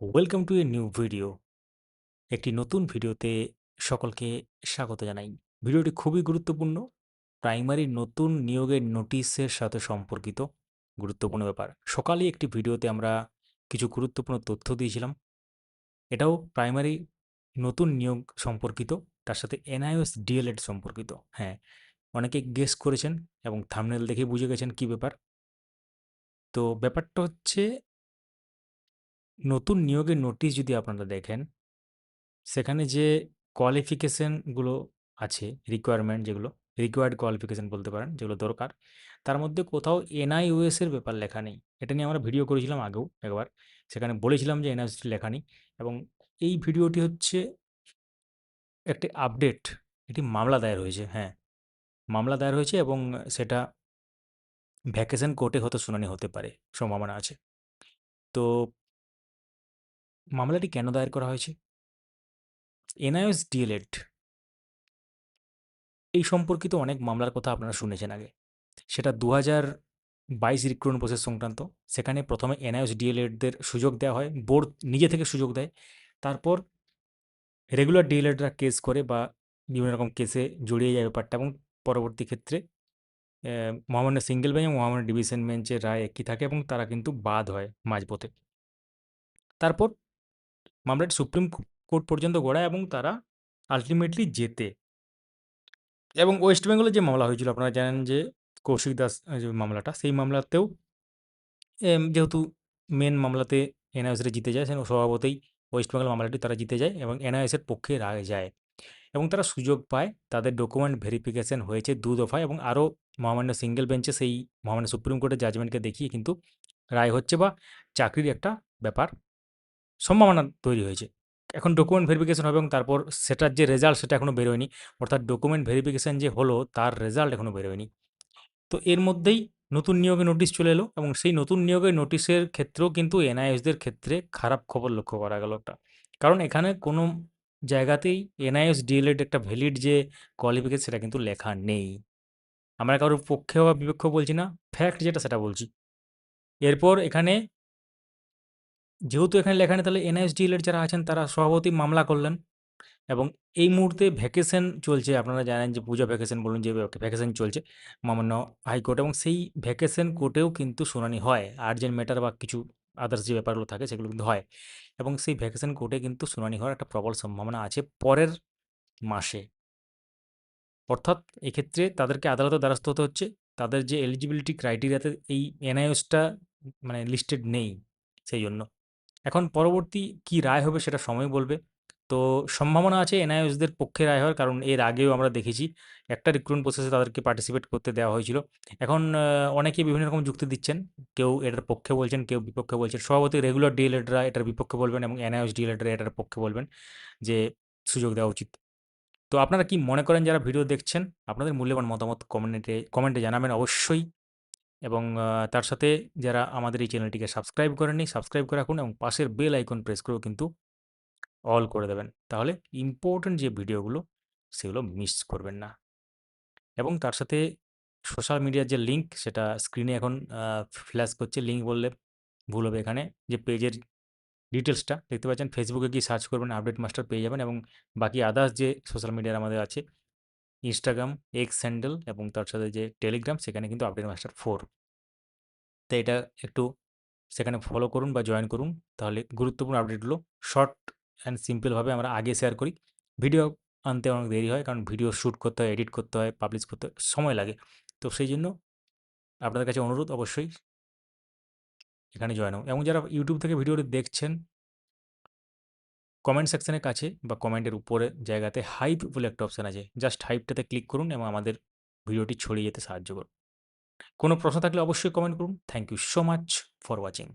Welcome to a new video একটি নতুন ভিডিওতে সকলকে স্বাগত জানাই। ভিডিওটি খুবই গুরুত্বপূর্ণ। প্রাইমারি নতুন নিয়োগের নোটিশের সাথে সম্পর্কিত গুরুত্বপূর্ণ ব্যাপার। সকালে একটি ভিডিওতে আমরা কিছু গুরুত্বপূর্ণ তথ্য দিয়েছিলাম। এটাও প্রাইমারি নতুন নিয়োগ সম্পর্কিত, তার সাথে এনআইএস ডিএলএড সম্পর্কিত। হ্যাঁ অনেকে গেস করেছেন এবং থামনেল দেখে বুঝে গেছেন কি ব্যাপার। তো ব্যাপারটা হচ্ছে নতুন নিয়োগের নোটিশ যদি আপনারা দেখেন, সেখানে যে কোয়ালিফিকেশানগুলো আছে রিকোয়ারমেন্ট যেগুলো রিকোয়ার্ড কোয়ালিফিকেশান বলতে পারেন, যেগুলো দরকার, তার মধ্যে কোথাও এনআইওএস এর ব্যাপার লেখা নেই। এটা নিয়ে আমরা ভিডিও করেছিলাম আগেও একবার, সেখানে বলেছিলাম যে এনআইওএস লেখা নেই এবং এই ভিডিওটি হচ্ছে একটি আপডেট এটি মামলা দায়ের হয়েছে হ্যাঁ। মামলা দায়ের হয়েছে এবং সেটা ভ্যাকেশন কোর্টে হয়তো শুনানি হতে পারে, সম্ভাবনা আছে। তো মামলাটি কেন দায়ের করা হয়েছে? এনআইএস ডিএলএড এই সম্পর্কিত অনেক মামলার কথা আপনারা শুনেছেন আগে। সেটা দু হাজার বাইশ রিক্রুটমেন্ট প্রসেস সংক্রান্ত। সেখানে প্রথমে এনআইএস ডিএলএডদের সুযোগ দেওয়া হয়, বোর্ড নিজে থেকে সুযোগ দেয়। তারপর রেগুলার ডিএলএডরা কেস করে বা বিভিন্ন রকম কেসে জড়িয়ে যায় ব্যাপারটা এবং পরবর্তী ক্ষেত্রে মহামান্য সিঙ্গেল বেঞ্চ এবং মহামান্য ডিভিশন বেঞ্চের রায় একই থাকে এবং তারা কিন্তু বাদ হয় মাঝপথে। তারপর মামলাটি সুপ্রিম কোর্ট পর্যন্ত গড়ায় এবং তারা আলটিমেটলি জেতে। এবং ওয়েস্ট বেঙ্গলের যে মামলা হয়েছিল, আপনারা জানেন যে কৌশিক দাস যে মামলাটা, সেই মামলাতেও যেহেতু মেন মামলাতে এনআইএসরা জিতে যায় সেখানে স্বভাবতই ওয়েস্ট বেঙ্গল মামলাটি তারা জিতে যায় এবং এনআইএসের পক্ষে রায় যায়। এবং তারা সুযোগ পায়, তাদের ডকুমেন্ট ভেরিফিকেশন হয়েছে দু দফায় এবং আরও মহামান্য সিঙ্গেল বেঞ্চে সেই মহামান্য সুপ্রিম কোর্টের জাজমেন্টকে দেখিয়ে কিন্তু রায় হচ্ছে বা চাকরির একটা ব্যাপার সম্ভাবনা তৈরি হয়েছে। এখন ডকুমেন্ট ভেরিফিকেশন হবে এবং তারপর সেটার যে রেজাল্ট সেটা এখনও বেরোয়নি। অর্থাৎ ডকুমেন্ট ভেরিফিকেশান যে হলো, তার রেজাল্ট এখনও বেরোয়নি। তো এর মধ্যেই নতুন নিয়োগের নোটিশ চলে এলো এবং সেই নতুন নিয়োগের নোটিশের ক্ষেত্রেও কিন্তু এনআইএসদের ক্ষেত্রে খারাপ খবর লক্ষ্য করা গেল একটা। কারণ এখানে কোনো জায়গাতেই এনআইএস ডিএলএড একটা ভ্যালিড যে কোয়ালিফিকেশন সেটা কিন্তু লেখা নেই। আমরা কারোর পক্ষে বা বিপক্ষ বলছি না। ফ্যাক্ট যেটা সেটা বলছি। এরপর এখানে যেহেতু এখানে লেখা নেই, তাহলে এনআইএস ডিএলএড যারা আছেন, তারা সভাপতি মামলা করলেন এবং এই মুহূর্তে ভ্যাকেশন চলছে। আপনারা জানেন যে পূজা ভ্যাকেশন বলুন, যে ভ্যাকেশন চলছে মামান্য হাইকোর্ট এবং সেই ভ্যাকেশন কোর্টেও কিন্তু শুনানি হয়। আর্জেন্ট ম্যাটার বা কিছু আদার্স যে ব্যাপারগুলো থাকে, সেগুলো কিন্তু হয় এবং সেই ভ্যাকেশন কোর্টে কিন্তু শুনানি হওয়ার একটা প্রবল সম্ভাবনা আছে পরের মাসে। অর্থাৎ এক্ষেত্রে তাদেরকে আদালতের দ্বারস্থ হতে হচ্ছে। তাদের যে এলিজিবিলিটি ক্রাইটেরিয়াতে এই এনআইএসটা মানে লিস্টেড নেই সেই জন্য এখন পরবর্তী কি রায় হবে সেটা সময় বলবে। তো সম্ভাবনা আছে এনআইএসদের পক্ষে রায় হওয়ার, কারণ এর আগেও আমরা দেখেছি একটা রিক্রুটমেন্ট প্রসেসে তাদেরকে পার্টিসিপেট করতে দেওয়া হয়েছিল। এখন অনেকে বিভিন্ন রকম যুক্তি দিচ্ছেন। কেউ এটার পক্ষে বলছেন, কেউ বিপক্ষে বলছেন। সভাপতি রেগুলার ডিএলএডরা এটার বিপক্ষে বলবেন এবং এনআইএস ডিএলএডরা এটার পক্ষে বলবেন যে সুযোগ দেওয়া উচিত। তো আপনারা কি মনে করেন, যারা ভিডিও দেখছেন, আপনাদের মূল্যবান মতামত কমেন্টে কমেন্টে জানাবেন। অবশ্যই এবং তার সাথে যারা আমাদের এই চ্যানেলটিকে সাবস্ক্রাইব করেননি, সাবস্ক্রাইব করে রাখুন এবং পাশের বেল আইকন প্রেস করেও কিন্তু অল করে দেবেন। তাহলে ইম্পর্টেন্ট যে ভিডিওগুলো, সেগুলো মিস করবেন না। এবং তার সাথে সোশ্যাল মিডিয়ার যে লিঙ্ক সেটা স্ক্রিনে এখন ফ্ল্যাশ করছে। লিঙ্ক বললে ভুল হবে এখানে। যে পেজের ডিটেলসটা দেখতে পাচ্ছেন? ফেসবুকে গিয়ে সার্চ করবেন, আপডেট মাস্টার পেয়ে যাবেন এবং বাকি আদার্স যে সোশ্যাল মিডিয়ার আমাদের আছে ইনস্টাগ্রাম এক্স স্যান্ডেল এবং তার সাথে যে টেলিগ্রাম সেখানে কিন্তু আপডেট মাস্টার ফোর তো এটা একটু সেখানে ফলো করুন বা জয়েন করুন। তাহলে গুরুত্বপূর্ণ আপডেটগুলো শর্ট অ্যান্ড সিম্পলভাবে আমরা আগে শেয়ার করি। ভিডিও আনতে অনেক দেরি হয় কারণ ভিডিও শ্যুট করতে হয় এডিট করতে হয় পাবলিশ করতে সময় লাগে। তো সেই জন্য আপনাদের কাছে অনুরোধ অবশ্যই এখানে জয়েন হোক। এবং যারা ইউটিউব থেকে ভিডিওটি দেখছেন কমেন্ট সেকশনের কাছে বা কমেন্টের উপরে জায়গাতে হাইপ বলে একটা অপশান আছে। জাস্ট হাইপটাতে ক্লিক করুন এবং আমাদের ভিডিওটি ছড়িয়ে যেতে সাহায্য করুন কোনো প্রশ্ন থাকলে অবশ্যই কমেন্ট করুন। Thank you so much for watching